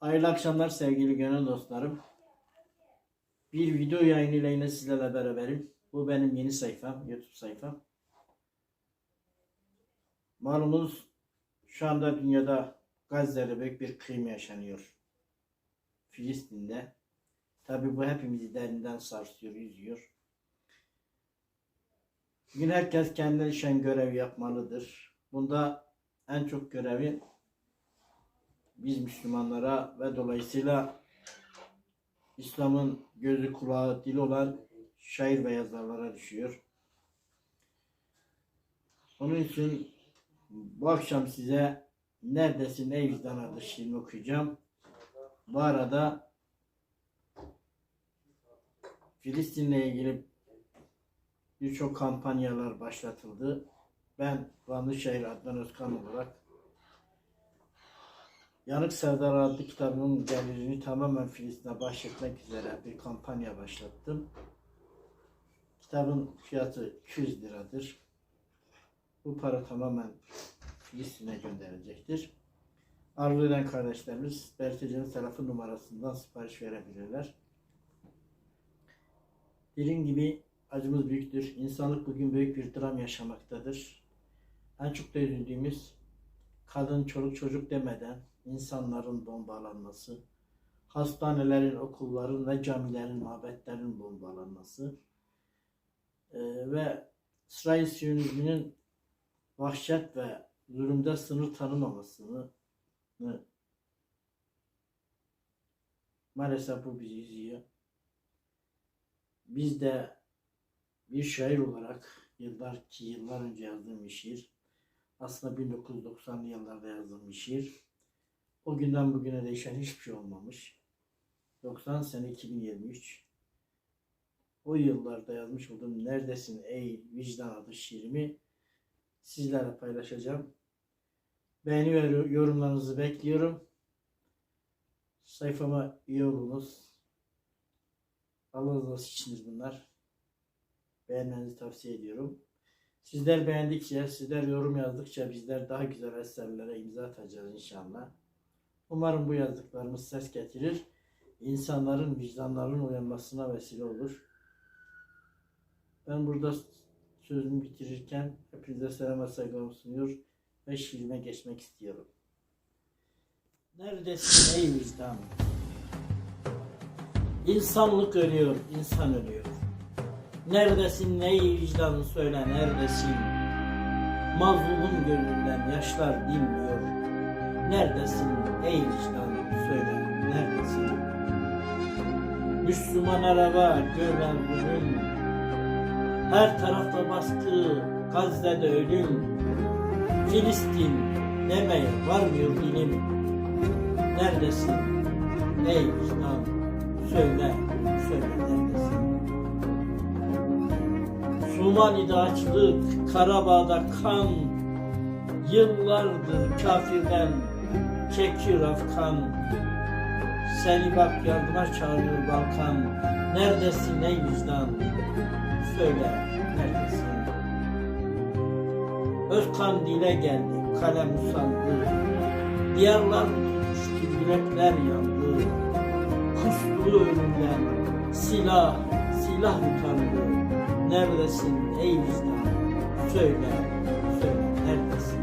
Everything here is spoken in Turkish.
Hayırlı akşamlar sevgili gönül dostlarım. Bir video yayınıyla yine sizlerle beraberim. Bu benim yeni sayfam, YouTube sayfam. Malumunuz şu anda dünyada Gazze'de büyük bir kıyım yaşanıyor. Filistin'de. Tabi bu hepimizi derinden sarsıyor, yüzüyor. Bugün herkes kendine düşen görevi yapmalıdır. Bunda en çok görevi biz Müslümanlara ve dolayısıyla İslam'ın gözü kulağı dili olan şair ve yazarlara düşüyor. Onun için bu akşam size Neredesin ey vicdan adlı şiirimi okuyacağım. Bu arada Filistin'le ilgili birçok kampanyalar başlatıldı. Ben Vanlı Şehir Adnan Özkan olarak Yanık Serdar adlı kitabımın gelirini tamamen Filistin'e bahşetmek üzere bir kampanya başlattım. Kitabın fiyatı 200 liradır. Bu para tamamen Filistin'e gönderilecektir. Arzu kardeşlerimiz Berteci'nin telefon numarasından sipariş verebilirler. Dediğim gibi acımız büyüktür. İnsanlık bugün büyük bir dram yaşamaktadır. En çok da üzüldüğümüz kadın, çoluk, çocuk demeden insanların bombalanması, hastanelerin, okulların ve camilerin, mabetlerin bombalanması Ee, ve İsrail Siyonizminin vahşet ve zulümde sınır tanımamasını maalesef bu bizi üzüyor. Biz de bir şair olarak yıllar ki yıllar önce yazdığım bir şiir aslında 1990'lı yıllarda yazdığım bir şiir. O günden bugüne değişen hiçbir şey olmamış. 90 sene 2023. O yıllarda yazmış olduğum Neredesin ey vicdan adlı şiirimi sizlerle paylaşacağım. Beğeni ve yorumlarınızı bekliyorum. Sayfama üye olunuz. Allah rızası içindir bunlar. Beğenmenizi tavsiye ediyorum. Sizler beğendikçe, sizler yorum yazdıkça bizler daha güzel eserlere imza atacağız inşallah. Umarım bu yazdıklarımız ses getirir. İnsanların vicdanlarının uyanmasına vesile olur. Ben burada sözümü bitirirken hepinize selam ve saygılarımı sunuyor ve şiirime geçmek istiyorum. Neredesin ey vicdan? İnsanlık ölüyor, insan ölüyor. Neredesin ey vicdan söyle neredesin? Mazlumun gönlünden yaşlar dinmiyor. Neredesin ey vicdan söyle neredesin? Müslüman araba görmez zulüm. Her tarafta baskı, Gazze'de ölüm. Filistin demeye varmıyor dilim. Neredesin ey vicdan söyle söyle neredesin? Somali'de açlık, Karabağ'da kan, yıllardır kafirden çekiyor Afkan. Seni bak yardıma çağırıyor Balkan. Neredesin ey vicdan? Söyle neredesin? Özkan dile geldi, kalem usandı. Diyarlar tutuştu, yürekler yandı. Kustu ölümden, silah, silah utandı. Neredesin ey vicdan? Söyle, söyle neredesin?